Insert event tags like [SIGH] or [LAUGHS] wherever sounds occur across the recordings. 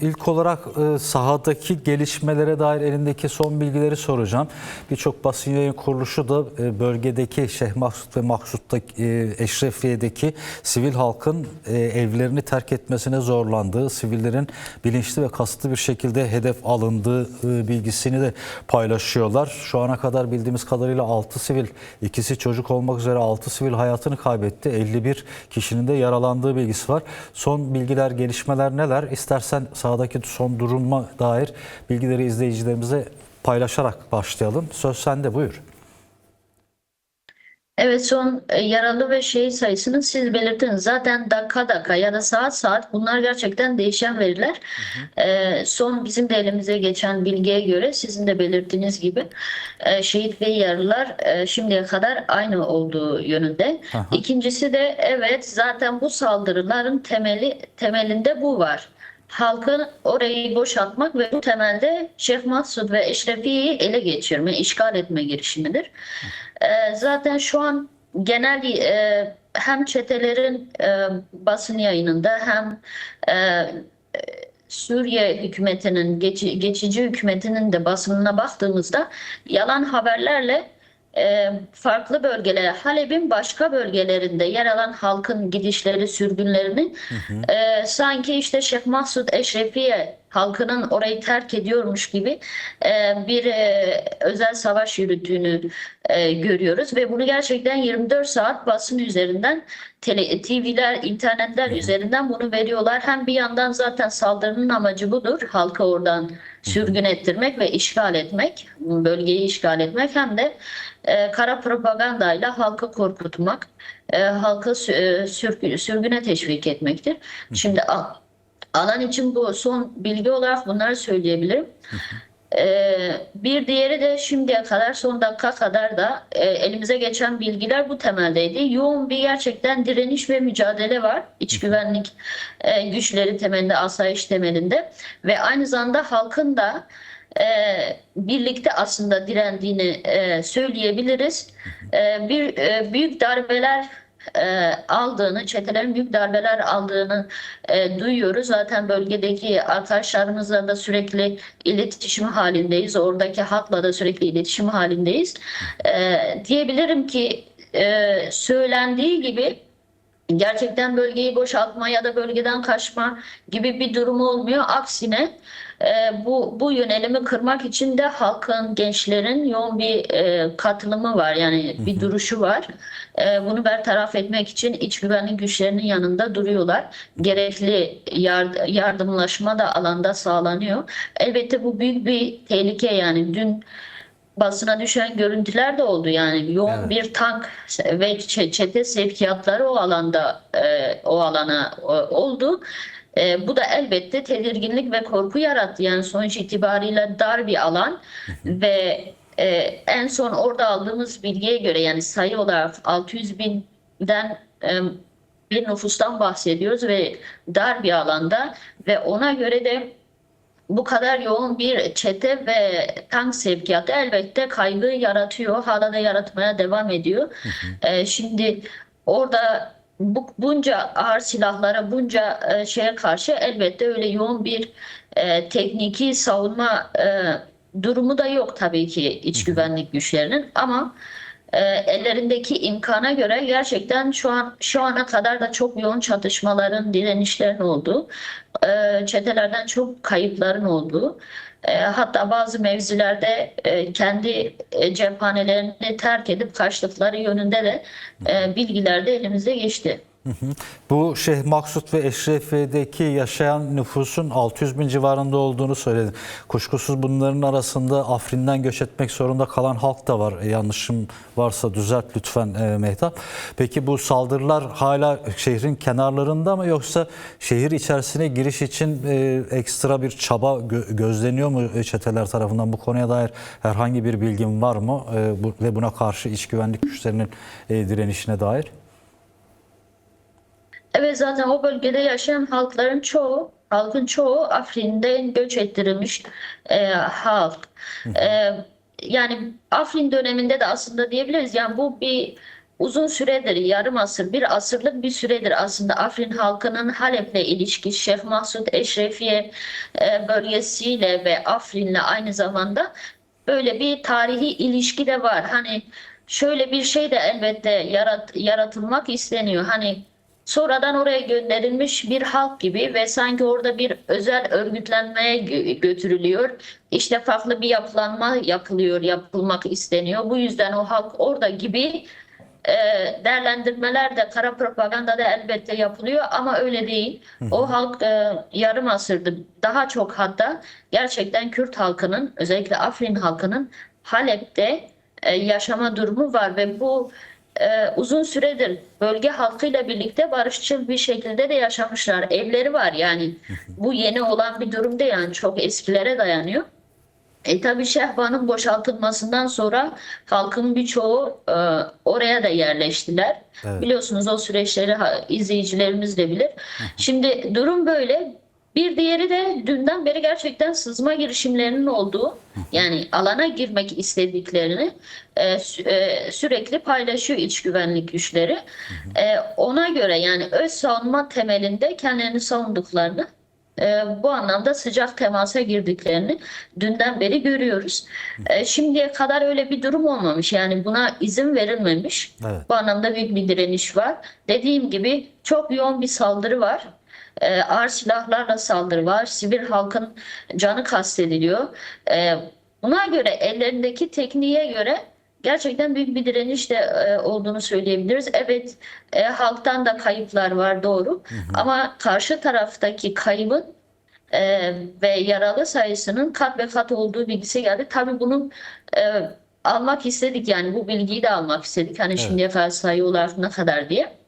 ilk olarak e, sahadaki gelişmelere dair elindeki son bilgileri soracağım. Birçok basın yayın kuruluşu da e, bölgedeki Şeyh Maksut ve Maksut'taki e, Eşrefiye'deki sivil halkın evlerini terk etmesine zorlandığı, sivillerin bilinçli ve kasıtlı bir şekilde hedef alındığı bilgisini de paylaşıyorlar. Şu ana kadar bildiğimiz kadarıyla 6 sivil, ikisi çocuk olmak üzere 6 sivil hayatını kaybetti. 51 kişinin de yaralandığı bilgisi var. Son bilgiler, gelişmeler neler? İstersen sahadaki son duruma dair bilgileri izleyicilerimize paylaşarak başlayalım. Söz sende buyur. Evet son e, yaralı ve şehit sayısını siz belirttiniz. Zaten dakika dakika ya da saat saat bunlar gerçekten değişen veriler. E, son bizim de elimize geçen bilgiye göre sizin de belirttiğiniz gibi e, şehit ve yaralılar e, şimdiye kadar aynı olduğu yönünde. Aha. İkincisi de evet zaten bu saldırıların temeli temelinde bu var. Halkın orayı boşaltmak ve bu temelde Şeyh Maksud ve Eşrefiye'yi ele geçirme, işgal etme girişimidir. Ee, zaten şu an genel e, hem çetelerin e, basın yayınında hem e, Suriye hükümetinin geçi- geçici hükümetinin de basınına baktığımızda yalan haberlerle e, farklı bölgelere Halep'in başka bölgelerinde yer alan halkın gidişleri, sürgünlerini e, sanki işte Şeyh Mahsud Eşrefiye halkının orayı terk ediyormuş gibi e, bir e, özel savaş yürüttüğünü e, görüyoruz ve bunu gerçekten 24 saat basın üzerinden tele, TV'ler, internetler üzerinden bunu veriyorlar. Hem bir yandan zaten saldırının amacı budur. Halka oradan sürgün ettirmek ve işgal etmek, bölgeyi işgal etmek hem de e, kara propagandayla halkı korkutmak, e, halkı e, sürgü- sürgüne teşvik etmektir. Şimdi al- alan için bu son bilgi olarak bunları söyleyebilirim. Ee, bir diğeri de şimdiye kadar son dakika kadar da e, elimize geçen bilgiler bu temeldeydi. Yoğun bir gerçekten direniş ve mücadele var. İç güvenlik e, güçleri temelinde, asayiş temelinde ve aynı zamanda halkın da e, birlikte aslında direndiğini söyleyebiliriz. Bir büyük darbeler e, aldığını, çetelerin büyük darbeler aldığını e, duyuyoruz. Zaten bölgedeki arkadaşlarımızla da sürekli iletişim halindeyiz. Oradaki halkla da sürekli iletişim halindeyiz. E, diyebilirim ki e, söylendiği gibi gerçekten bölgeyi boşaltma ya da bölgeden kaçma gibi bir durum olmuyor. Aksine e, bu bu yönelimi kırmak için de halkın, gençlerin yoğun bir e, katılımı var. Yani bir duruşu var. E, bunu bertaraf etmek için iç güvenlik güçlerinin yanında duruyorlar. Gerekli yard- yardımlaşma da alanda sağlanıyor. Elbette bu büyük bir tehlike yani dün basına düşen görüntüler de oldu yani yoğun Evet. bir tank ve çe- çete sevkiyatları o alanda e, o alana e, oldu. E, bu da elbette tedirginlik ve korku yarattı. Yani sonuç itibariyle dar bir alan ve e, en son orada aldığımız bilgiye göre yani sayı olarak 600 binden e, bir nüfustan bahsediyoruz ve dar bir alanda ve ona göre de bu kadar yoğun bir çete ve tank sevkiyatı elbette kaygı yaratıyor. Hala da yaratmaya devam ediyor. Ee, şimdi orada bu, bunca ağır silahlara, bunca e, şeye karşı elbette öyle yoğun bir e, tekniki savunma e, durumu da yok tabii ki iç güvenlik güçlerinin ama e, ellerindeki imkana göre gerçekten şu an şu ana kadar da çok yoğun çatışmaların, direnişlerin olduğu, e, çetelerden çok kayıpların olduğu, hatta bazı mevzilerde e, kendi e, cephanelerini terk edip kaçtıkları yönünde de e, bilgiler de elimize geçti. Bu Şeyh Maksut ve Eşrefiye'deki yaşayan nüfusun 600 bin civarında olduğunu söyledin. Kuşkusuz bunların arasında Afrin'den göç etmek zorunda kalan halk da var. E, Yanlışım varsa düzelt lütfen e, Mehtap. Peki bu saldırılar hala şehrin kenarlarında mı yoksa şehir içerisine giriş için e, ekstra bir çaba gö- gözleniyor mu e, çeteler tarafından? Bu konuya dair herhangi bir bilgin var mı? E, bu, ve buna karşı iç güvenlik güçlerinin e, direnişine dair? Evet zaten o bölgede yaşayan halkların çoğu, halkın çoğu Afrin'den göç ettirilmiş e, halk. E, yani Afrin döneminde de aslında diyebiliriz yani bu bir uzun süredir, yarım asır, bir asırlık bir süredir aslında Afrin halkının Halep'le ilişki, Şeyh Mahsud Eşrefiye e, bölgesiyle ve Afrin'le aynı zamanda böyle bir tarihi ilişki de var. Hani şöyle bir şey de elbette yarat, yaratılmak isteniyor. Hani sonradan oraya gönderilmiş bir halk gibi ve sanki orada bir özel örgütlenmeye gö- götürülüyor. İşte farklı bir yapılanma yapılıyor, yapılmak isteniyor. Bu yüzden o halk orada gibi e, değerlendirmeler de kara propaganda da elbette yapılıyor ama öyle değil. O halk e, yarım asırdır daha çok hatta gerçekten Kürt halkının özellikle Afrin halkının Halep'te e, yaşama durumu var ve bu e, uzun süredir bölge halkıyla birlikte barışçıl bir şekilde de yaşamışlar. Evleri var yani bu yeni olan bir durum değil yani çok eskilere dayanıyor. E tabii Şehban'ın boşaltılmasından sonra halkın birçoğu e, oraya da yerleştiler. Evet. Biliyorsunuz o süreçleri izleyicilerimiz de bilir. Şimdi durum böyle. Bir diğeri de dünden beri gerçekten sızma girişimlerinin olduğu yani alana girmek istediklerini e, e, sürekli paylaşıyor iç güvenlik güçleri. E, ona göre yani öz savunma temelinde kendilerini savunduklarını e, bu anlamda sıcak temasa girdiklerini dünden beri görüyoruz. E, şimdiye kadar öyle bir durum olmamış. Yani buna izin verilmemiş. Evet. Bu anlamda büyük bir direniş var. Dediğim gibi çok yoğun bir saldırı var. E, ağır silahlarla saldırı var. Sivil halkın canı kastediliyor. E, buna göre ellerindeki tekniğe göre gerçekten büyük bir direniş de e, olduğunu söyleyebiliriz. Evet e, halktan da kayıplar var doğru. Ama karşı taraftaki kaybın e, ve yaralı sayısının kat ve kat olduğu bilgisi geldi. Tabii bunu e, almak istedik yani bu bilgiyi de almak istedik. Hani şimdiye kadar sayı olarak ne kadar diye.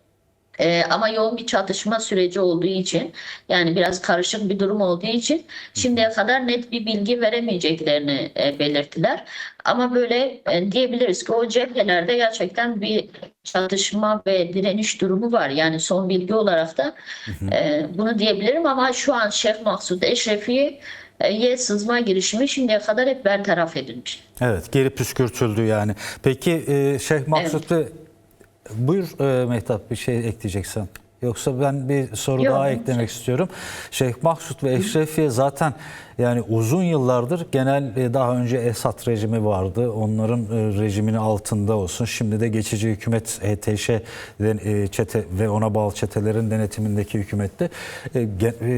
E, ama yoğun bir çatışma süreci olduğu için yani biraz karışık bir durum olduğu için şimdiye kadar net bir bilgi veremeyeceklerini e, belirttiler. Ama böyle e, diyebiliriz ki o cephelerde gerçekten bir çatışma ve direniş durumu var. Yani son bilgi olarak da e, bunu diyebilirim ama şu an Şeyh Maksud Eşrefi'ye e, sızma girişimi şimdiye kadar hep bertaraf edilmiş. Evet, geri püskürtüldü yani. Peki e, Şeyh Maksut Bey, buyur e, Mehtap bir şey ekleyeceksen. Yoksa ben bir soru Yok, daha eklemek istiyorum. Şeyh Maksut ve Eşrefiye zaten yani uzun yıllardır genel e, daha önce Esad rejimi vardı. Onların e, rejiminin altında olsun. Şimdi de geçici hükümet HTŞ e, çete ve ona bağlı çetelerin denetimindeki hükümette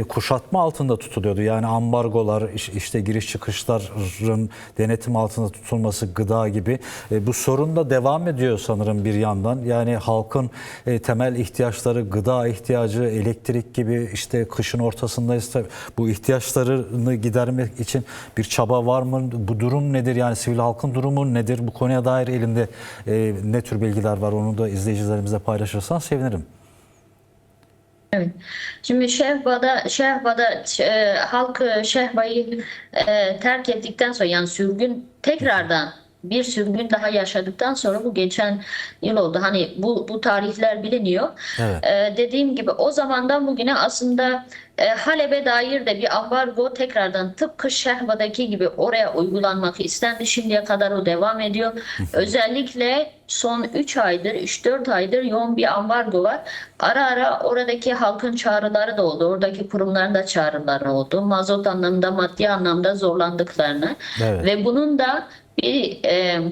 kuşatma altında tutuluyordu. Yani ambargolar, iş- işte giriş çıkışların denetim altında tutulması, gıda gibi bu sorun da devam ediyor sanırım bir yandan. Yani halkın temel ihtiyaçları, gıda ihtiyacı, elektrik gibi işte kışın ortasındayız. Bu ihtiyaçlarını gidermek için bir çaba var mı? Bu durum nedir? Yani sivil halkın durumu nedir? Bu konuya dair elinde e, ne tür bilgiler var? Onu da izleyicilerimizle paylaşırsan sevinirim. Evet. Şimdi Şehba'da Şehba'da e, halk Şehba'yı e, terk ettikten sonra yani sürgün tekrardan bir sürgün daha yaşadıktan sonra bu geçen yıl oldu. Hani bu bu tarihler biliniyor. Evet. E, dediğim gibi o zamandan bugüne aslında e, Halep'e dair de bir ambargo tekrardan tıpkı Şehba'daki gibi oraya uygulanmak istendi. Şimdiye kadar o devam ediyor. [LAUGHS] Özellikle son 3 aydır, 3-4 aydır yoğun bir ambargo var. Ara ara oradaki halkın çağrıları da oldu. Oradaki kurumların da çağrıları oldu. Mazot anlamda, maddi anlamda zorlandıklarını Evet. ve bunun da bir e,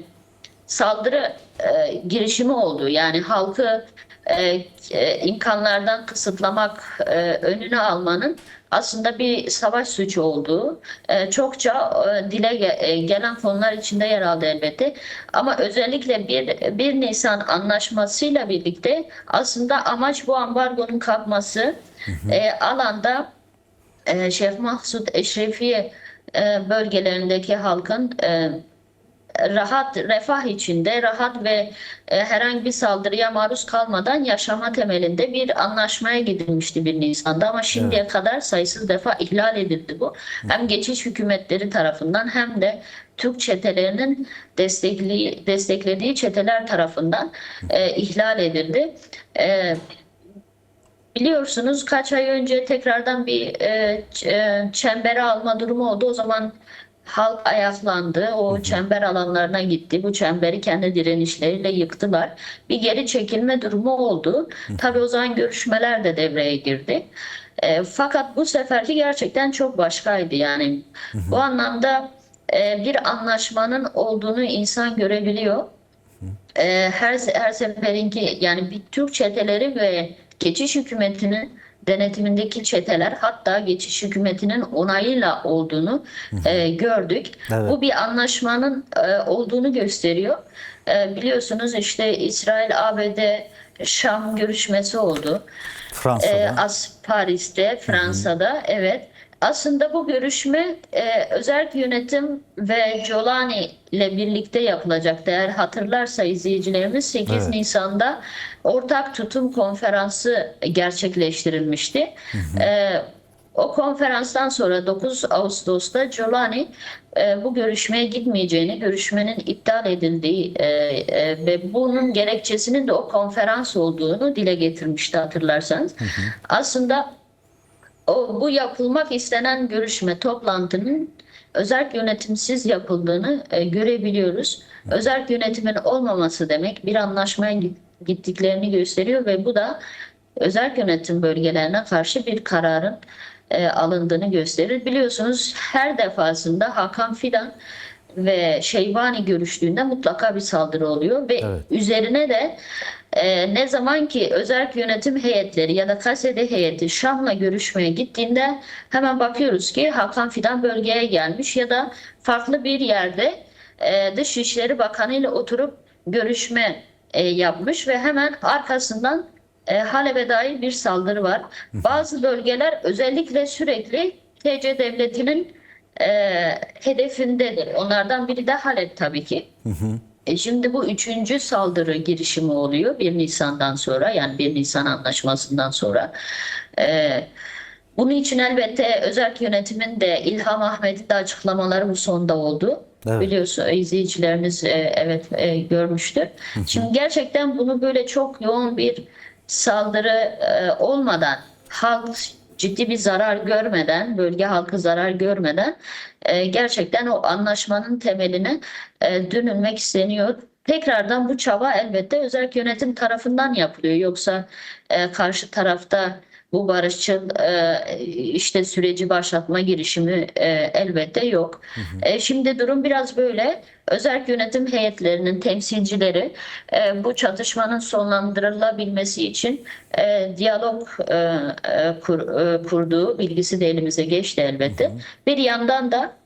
saldırı e, girişimi oldu. Yani halkı e, e, imkanlardan kısıtlamak, e, önünü almanın aslında bir savaş suçu olduğu e, çokça e, dile e, gelen konular içinde yer aldı elbette. Ama özellikle bir, 1 Nisan anlaşmasıyla birlikte aslında amaç bu ambargonun kalkması. E, alanda e, Şeyh Mahsud Eşrefiye e, bölgelerindeki halkın e, rahat, refah içinde rahat ve e, herhangi bir saldırıya maruz kalmadan yaşama temelinde bir anlaşmaya gidilmişti 1 Nisan'da ama şimdiye kadar sayısız defa ihlal edildi bu. Hem geçiş hükümetleri tarafından hem de Türk çetelerinin destekli, desteklediği çeteler tarafından e, ihlal edildi. E, Biliyorsunuz kaç ay önce tekrardan bir e, e, çembere alma durumu oldu. O zaman halk ayaklandı. O çember alanlarına gitti. Bu çemberi kendi direnişleriyle yıktılar. Bir geri çekilme durumu oldu. Tabii o zaman görüşmeler de devreye girdi. E, fakat bu seferki gerçekten çok başkaydı. Yani bu anlamda e, bir anlaşmanın olduğunu insan görebiliyor. E, her her seferinki yani bir Türk çeteleri ve geçiş hükümetinin denetimindeki çeteler hatta geçiş hükümetinin onayıyla olduğunu e, gördük. Evet. Bu bir anlaşmanın e, olduğunu gösteriyor. E, biliyorsunuz işte İsrail ABD Şam görüşmesi oldu. Fransa'da. E, As Paris'te, Fransa'da evet. Aslında bu görüşme e, özel yönetim ve Jolani ile birlikte yapılacaktı. Eğer hatırlarsa izleyicilerimiz 8 Evet. Nisan'da ortak tutum konferansı gerçekleştirilmişti. E, o konferanstan sonra 9 Ağustos'ta Jolani e, bu görüşmeye gitmeyeceğini, görüşmenin iptal edildiği e, e, ve bunun gerekçesinin de o konferans olduğunu dile getirmişti hatırlarsanız. Aslında o, bu yapılmak istenen görüşme toplantının özel yönetimsiz yapıldığını e, görebiliyoruz. Özel yönetimin olmaması demek bir anlaşmaya git- gittiklerini gösteriyor ve bu da özel yönetim bölgelerine karşı bir kararın e, alındığını gösterir. Biliyorsunuz her defasında Hakan Fidan ve Şeybani görüştüğünde mutlaka bir saldırı oluyor ve Evet. üzerine de e, ne zaman ki özel yönetim heyetleri ya da kasede heyeti Şam'la görüşmeye gittiğinde hemen bakıyoruz ki Hakan Fidan bölgeye gelmiş ya da farklı bir yerde e, Dışişleri Bakanı ile oturup görüşme e, yapmış ve hemen arkasından e, Halep'e dair bir saldırı var. Bazı bölgeler özellikle sürekli TC devletinin e, hedefindedir. Onlardan biri de Halep tabii ki. E şimdi bu üçüncü saldırı girişimi oluyor 1 Nisan'dan sonra yani 1 Nisan anlaşmasından sonra. E, bunun için elbette özel yönetimin de İlham Ahmet'in de açıklamaları bu sonda oldu. Evet. Biliyorsun izleyicilerimiz e, evet e, görmüştür. Şimdi gerçekten bunu böyle çok yoğun bir saldırı e, olmadan halk ciddi bir zarar görmeden, bölge halkı zarar görmeden e, gerçekten o anlaşmanın temeline e, dönülmek isteniyor. Tekrardan bu çaba elbette özel yönetim tarafından yapılıyor. Yoksa e, karşı tarafta bu barışçıl e, işte süreci başlatma girişimi e, elbette yok. E, şimdi durum biraz böyle. Özel yönetim heyetlerinin temsilcileri e, bu çatışmanın sonlandırılabilmesi için e, diyalog e, e, kur- e, kurduğu bilgisi de elimize geçti elbette. Bir yandan da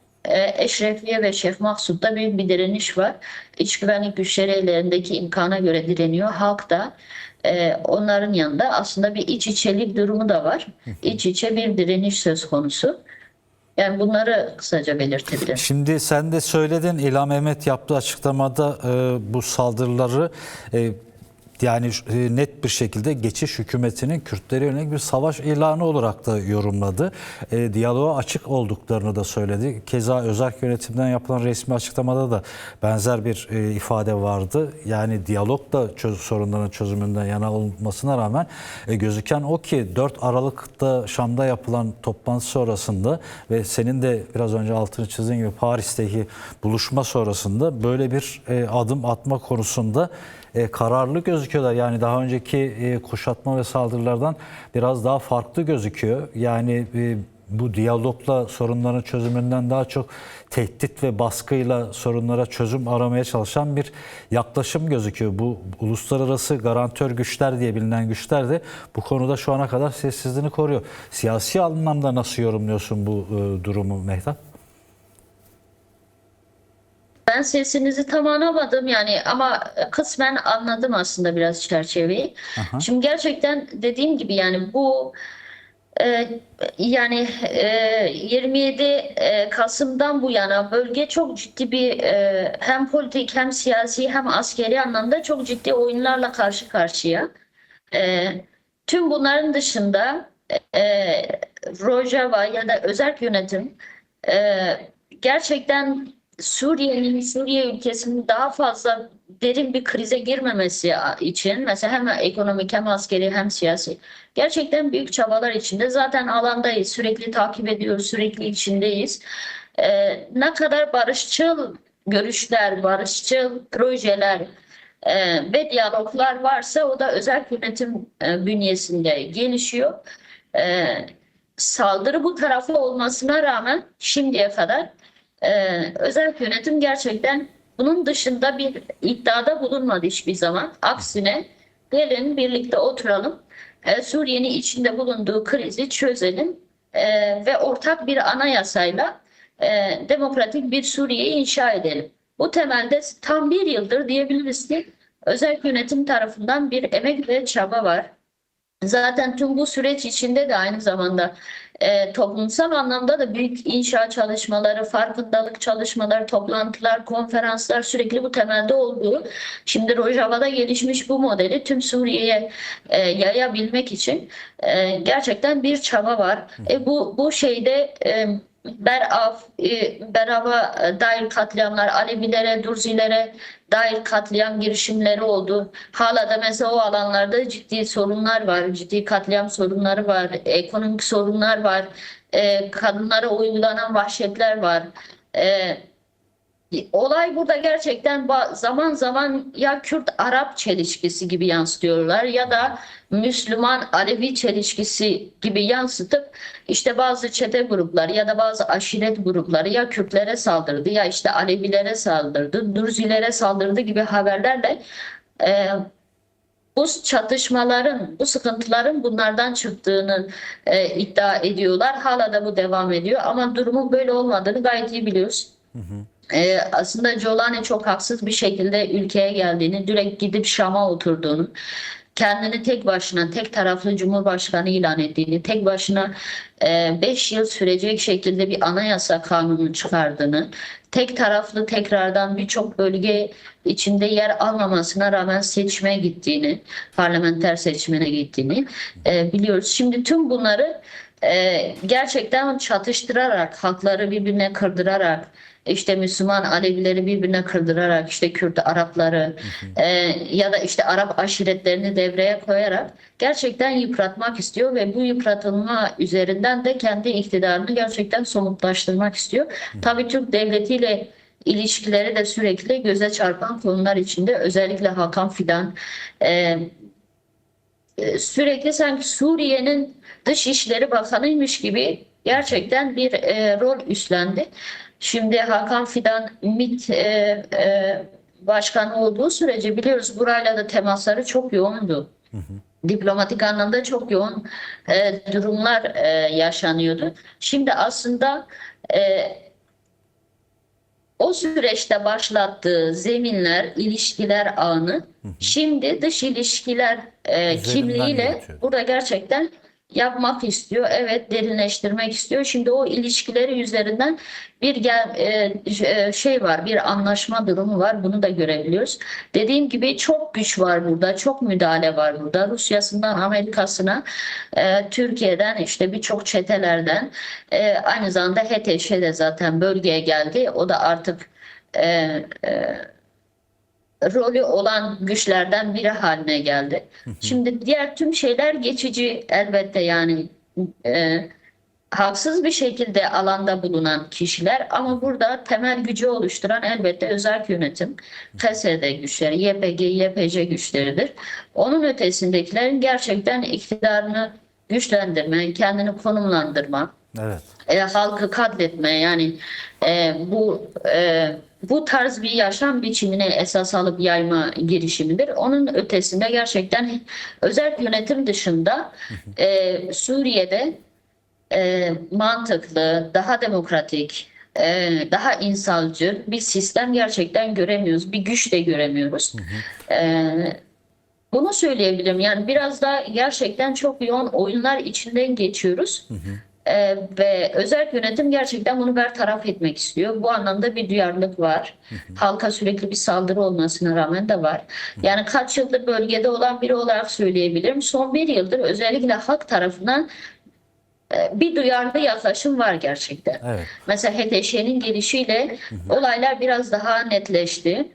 Eşrefiye ve Şeyh Maksud'da büyük bir direniş var. İç güvenlik güçleri ellerindeki imkana göre direniyor. Halk da e, onların yanında aslında bir iç içelik durumu da var. İç içe bir direniş söz konusu. Yani bunları kısaca belirtebilirim. Şimdi sen de söyledin İlham Mehmet yaptığı açıklamada e, bu saldırıları e, yani e, net bir şekilde geçiş hükümetinin Kürtlere yönelik bir savaş ilanı olarak da yorumladı. E, diyaloğa açık olduklarını da söyledi. Keza özel yönetimden yapılan resmi açıklamada da benzer bir e, ifade vardı. Yani diyalog da çöz, sorunların çözümünden yana olmasına rağmen e, gözüken o ki 4 Aralık'ta Şam'da yapılan toplantı sonrasında ve senin de biraz önce altını çizdiğin gibi Paris'teki buluşma sonrasında böyle bir e, adım atma konusunda e, kararlı gözüküyorlar. Yani daha önceki e, kuşatma ve saldırılardan biraz daha farklı gözüküyor. Yani e, bu diyalogla sorunların çözümünden daha çok tehdit ve baskıyla sorunlara çözüm aramaya çalışan bir yaklaşım gözüküyor. Bu uluslararası garantör güçler diye bilinen güçler de bu konuda şu ana kadar sessizliğini koruyor. Siyasi anlamda nasıl yorumluyorsun bu durumu Mehtap? Ben sesinizi tam anlamadım yani ama kısmen anladım aslında biraz çerçeveyi. Şimdi gerçekten dediğim gibi yani bu e, yani e, 27 e, Kasım'dan bu yana bölge çok ciddi bir e, hem politik hem siyasi hem askeri anlamda çok ciddi oyunlarla karşı karşıya. E, tüm bunların dışında e, Rojava ya da özel yönetim e, gerçekten Suriye'nin, Suriye ülkesinin daha fazla derin bir krize girmemesi için mesela hem ekonomik hem askeri hem siyasi gerçekten büyük çabalar içinde. Zaten alandayız, sürekli takip ediyoruz, sürekli içindeyiz. Ee, ne kadar barışçıl görüşler, barışçıl projeler e, ve diyaloglar varsa o da özel yönetim e, bünyesinde gelişiyor. E, saldırı bu tarafa olmasına rağmen şimdiye kadar e, özel yönetim gerçekten bunun dışında bir iddiada bulunmadı hiçbir zaman. Aksine gelin birlikte oturalım, e, Suriye'nin içinde bulunduğu krizi çözelim e, ve ortak bir anayasayla e, demokratik bir Suriye'yi inşa edelim. Bu temelde tam bir yıldır diyebiliriz ki özel yönetim tarafından bir emek ve çaba var. Zaten tüm bu süreç içinde de aynı zamanda e, toplumsal anlamda da büyük inşa çalışmaları, farkındalık çalışmaları, toplantılar, konferanslar sürekli bu temelde olduğu. Şimdi Rojava'da gelişmiş bu modeli tüm Suriye'ye e, yayabilmek için e, gerçekten bir çaba var. E, bu bu şeyde e, Berav, e, Berav'a dair katliamlar, Alevilere, Durzilere dair katliam girişimleri oldu. Hala da mesela o alanlarda ciddi sorunlar var, ciddi katliam sorunları var, ekonomik sorunlar var, e, kadınlara uygulanan vahşetler var. Olay burada gerçekten zaman zaman ya Kürt-Arap çelişkisi gibi yansıtıyorlar ya da Müslüman-Alevi çelişkisi gibi yansıtıp işte bazı çete grupları ya da bazı aşiret grupları ya Kürtlere saldırdı ya işte Alevilere saldırdı, Durzilere saldırdı gibi haberlerle e, bu çatışmaların, bu sıkıntıların bunlardan çıktığını e, iddia ediyorlar. Hala da bu devam ediyor ama durumun böyle olmadığını gayet iyi biliyoruz. Ee, aslında Jolani çok haksız bir şekilde ülkeye geldiğini, direkt gidip Şam'a oturduğunu, kendini tek başına, tek taraflı Cumhurbaşkanı ilan ettiğini, tek başına 5 yıl sürecek şekilde bir anayasa kanunu çıkardığını, tek taraflı tekrardan birçok bölge içinde yer almamasına rağmen seçime gittiğini, parlamenter seçmene gittiğini e, biliyoruz. Şimdi tüm bunları e, gerçekten çatıştırarak, halkları birbirine kırdırarak, işte Müslüman Alevileri birbirine kırdırarak, işte Kürt Arapları e, ya da işte Arap aşiretlerini devreye koyarak gerçekten yıpratmak istiyor ve bu yıpratılma üzerinden de kendi iktidarını gerçekten somutlaştırmak istiyor. Tabii Türk devletiyle ilişkileri de sürekli göze çarpan konular içinde özellikle Hakan Fidan e, sürekli sanki Suriye'nin Dışişleri Bakanıymış gibi gerçekten bir e, rol üstlendi. Şimdi Hakan Fidan MİT e, e, başkanı olduğu sürece biliyoruz burayla da temasları çok yoğundu. Diplomatik anlamda çok yoğun e, durumlar e, yaşanıyordu. Şimdi aslında e, o süreçte başlattığı zeminler, ilişkiler ağını şimdi dış ilişkiler e, Üzerinden kimliğiyle yürütüyor. burada gerçekten yapmak istiyor. Evet derinleştirmek istiyor. Şimdi o ilişkileri üzerinden bir gel, e, e, şey var, bir anlaşma durumu var. Bunu da görebiliyoruz. Dediğim gibi çok güç var burada, çok müdahale var burada. Rusya'sından Amerika'sına, e, Türkiye'den işte birçok çetelerden, aynı zamanda HTŞ de zaten bölgeye geldi. O da artık e, rolü olan güçlerden biri haline geldi. Şimdi diğer tüm şeyler geçici elbette yani e, haksız bir şekilde alanda bulunan kişiler ama burada temel gücü oluşturan elbette özel yönetim, FSD güçleri, YPG, YPC güçleridir. Onun ötesindekilerin gerçekten iktidarını güçlendirme, kendini konumlandırma, Evet. e, halkı katletme yani e, bu e, bu tarz bir yaşam biçimine esas alıp yayma girişimidir. Onun ötesinde gerçekten özel yönetim dışında e, Suriye'de e, mantıklı, daha demokratik, e, daha insancıl bir sistem gerçekten göremiyoruz. Bir güç de göremiyoruz. E, bunu söyleyebilirim. Yani biraz da gerçekten çok yoğun oyunlar içinden geçiyoruz. Ee, ve özel yönetim gerçekten bunu bertaraf etmek istiyor. Bu anlamda bir duyarlılık var. Halka sürekli bir saldırı olmasına rağmen de var. Yani kaç yıldır bölgede olan biri olarak söyleyebilirim. Son bir yıldır özellikle halk tarafından e, bir duyarlı yaklaşım var gerçekten. Evet. Mesela HTŞ'nin gelişiyle olaylar biraz daha netleşti.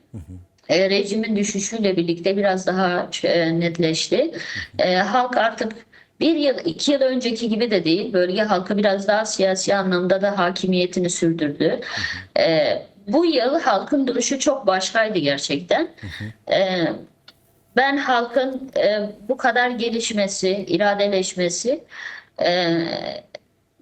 E, rejimin düşüşüyle birlikte biraz daha e, netleşti. E, halk artık bir yıl, iki yıl önceki gibi de değil. Bölge halkı biraz daha siyasi anlamda da hakimiyetini sürdürdü. E, bu yıl halkın duruşu çok başkaydı gerçekten. E, ben halkın e, bu kadar gelişmesi, iradeleşmesi, e,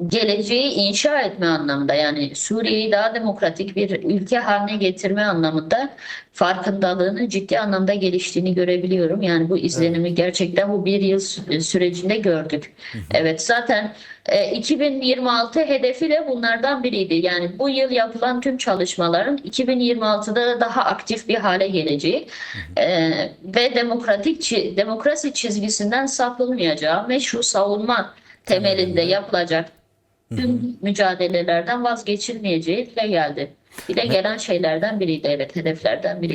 geleceği inşa etme anlamında yani Suriye'yi daha demokratik bir ülke haline getirme anlamında farkındalığının ciddi anlamda geliştiğini görebiliyorum. Yani bu izlenimi gerçekten bu bir yıl sü- sürecinde gördük. Evet zaten e, 2026 hedefi de bunlardan biriydi. Yani bu yıl yapılan tüm çalışmaların 2026'da da daha aktif bir hale geleceği e, ve demokratik demokrasi çizgisinden sapılmayacağı meşru savunma temelinde yapılacak tüm mücadelelerden vazgeçilmeyeceği dile geldi. Dile gelen şeylerden biriydi evet hedeflerden biriydi.